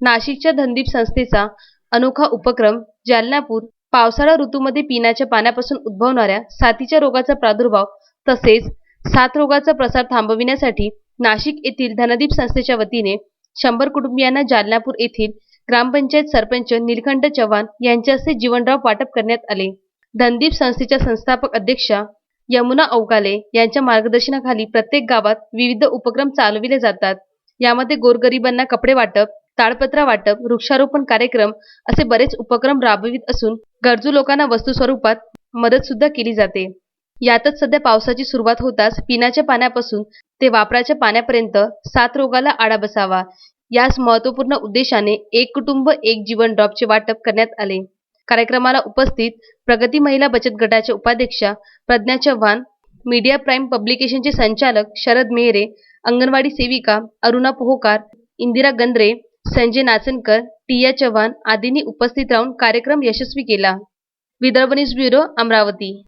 नाशिकच्या धनदीप संस्थेचा अनोखा उपक्रम जालनापूर पावसाळा ऋतूमध्ये पिण्याच्या पाण्यापासून उद्भवणाऱ्या साथीच्या रोगाचा प्रादुर्भाव तसेच साथ रोगाचा प्रसार थांबविण्यासाठी नाशिक येथील धनदीप संस्थेच्या वतीने शंभर कुटुंबियांना जालनापूर येथील ग्रामपंचायत सरपंच निलकंठ चव्हाण यांच्या हस्ते जीवनराव वाटप करण्यात आले. धनदीप संस्थेच्या संस्थापक अध्यक्षा यमुना औकाले यांच्या मार्गदर्शनाखाली प्रत्येक गावात विविध उपक्रम चालविले जातात. यामध्ये गोरगरिबांना कपडे वाटप ताडपत्रा वाटप वृक्षारोपण कार्यक्रम असे बरेच उपक्रम राबवित असून गरजू लोकांना वस्तू स्वरूपात मदत सुद्धा केली जाते. यातच सध्या पावसाची सुरुवात होताच पिण्याच्या पाण्यापासून ते वापराच्या पाण्यापर्यंत सात रोगाला आळा बसावा. यास महत्त्वपूर्ण उद्देशाने एक कुटुंब एक जीवन ड्रॉपचे वाटप करण्यात आले. कार्यक्रमाला उपस्थित प्रगती महिला बचत गटाच्या उपाध्यक्षा प्रज्ञा चव्हाण मीडिया प्राईम पब्लिकेशनचे संचालक शरद मेहरे अंगणवाडी सेविका अरुणा पोहोकार इंदिरा गंद्रे संजय नाचनकर टिया चव्हाण आदींनी उपस्थित राहून कार्यक्रम यशस्वी केला. Vidarbha news bureau Amravati.